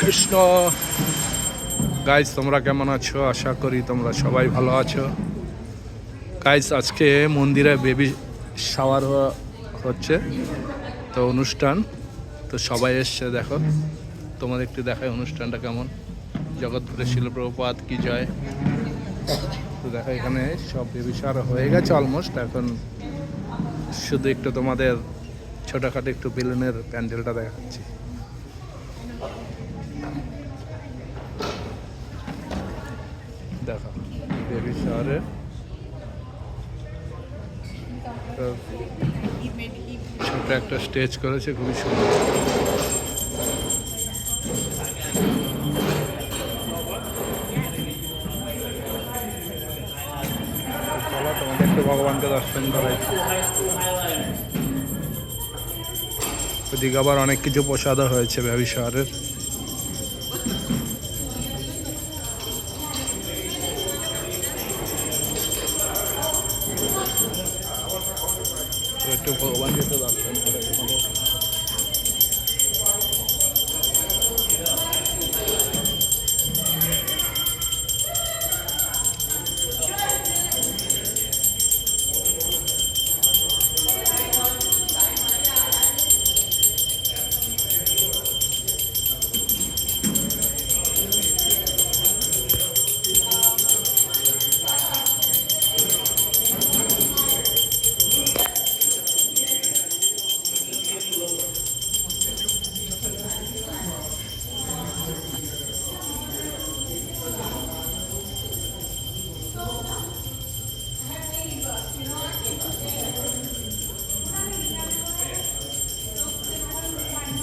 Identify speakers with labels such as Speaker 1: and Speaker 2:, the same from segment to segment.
Speaker 1: Krishna. Guys তোমরা কেমন আছো? আশা করি তোমরা সবাই ভালো আছো। গাইজ আজকে মন্দিরে বেবি শাওয়ার হচ্ছে, তো অনুষ্ঠান, তো সবাই এসছে, দেখো। তোমাদের একটু দেখায় অনুষ্ঠানটা কেমন। জগৎপুরে শিলপ্রপাত, কি জয়। তো দেখো, এখানে সব বেবি শাওয়ার হয়ে গেছে অলমোস্ট এখন শুধু একটু তোমাদের ছোটোখাটো একটু বেলুনের প্যান্ডেলটা দেখাচ্ছি। দেখো বেবি শহরে ছোট একটা স্টেজ করেছে খুবই সুন্দর। তোমাকে একটু ভগবানকে দর্শন করাই। ওদিকে আবার অনেক কিছু প্রসাদ হয়েছে ব্যবসারের একটু ভগবানকে তো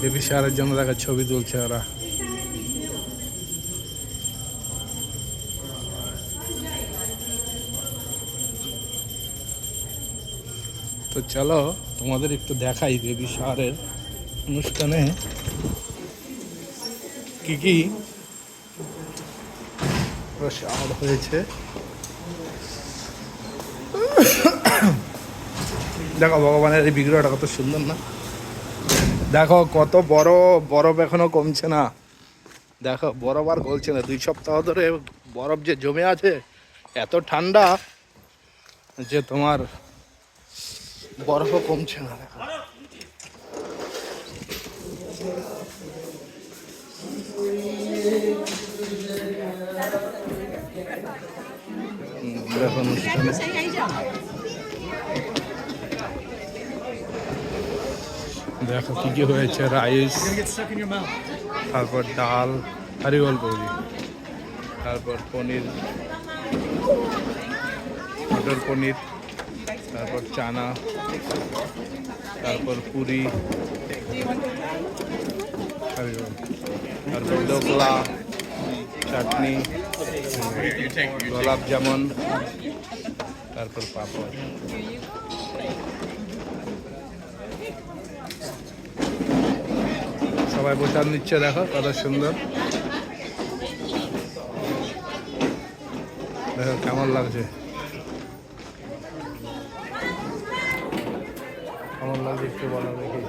Speaker 1: বেবি শাওয়ারের জন্য দেখা ছবি তুলছে ওরা। তো চলো, তোমাদের একটু দেখাই বেবি শাওয়ারের অনুষ্ঠানে কি কি শাওয়ার হয়েছে। দেখো, ভগবানের এই বিগ্রহটা কত সুন্দর না? দেখো, কত বড়, বরফ এখনও কমছে না। দেখো, বরফ আর গলছে না। দুই সপ্তাহ ধরে বরফ যে জমে আছে, এত ঠান্ডা যে তোমার বরফও কমছে না, দেখো। দেখো দেখো কি কি হয়েছে, রাইস, তারপর ডাল আরে অল্প তারপর পনির, মটর পনির, তারপর চানা, তারপর পুরি তারপর দোকলা চাটনি, গোলাপ জামুন, তারপর পাপড়। সবাই বোতাম নিচ্ছে দেখো কত সুন্দর। দেখো কেমন লাগছে। কেমন লাগছে একটু বলো দেখি।